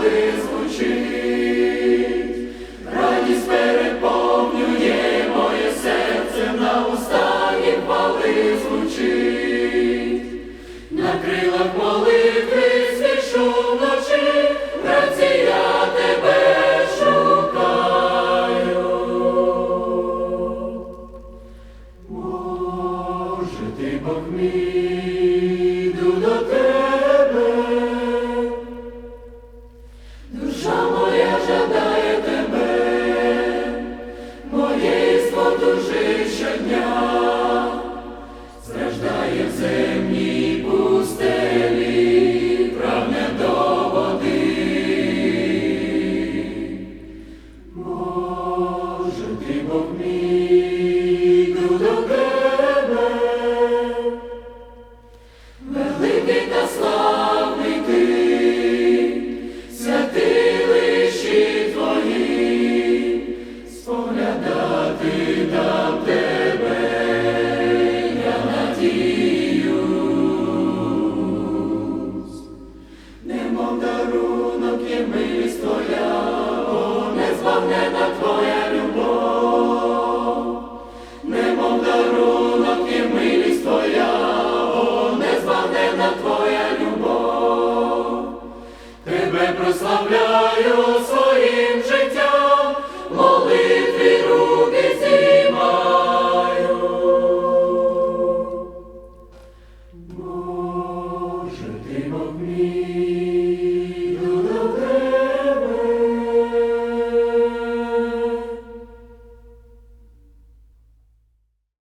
хвали звучить, радість переповнює моє серце, на устах хвали звучить, на крилах молитви свішу вночі, вранці я тебе шукаю. Боже, ти Бог мій, Бог мій, йду до тебе, великий та славний Знаю своїм життям, молитві руки знімаю.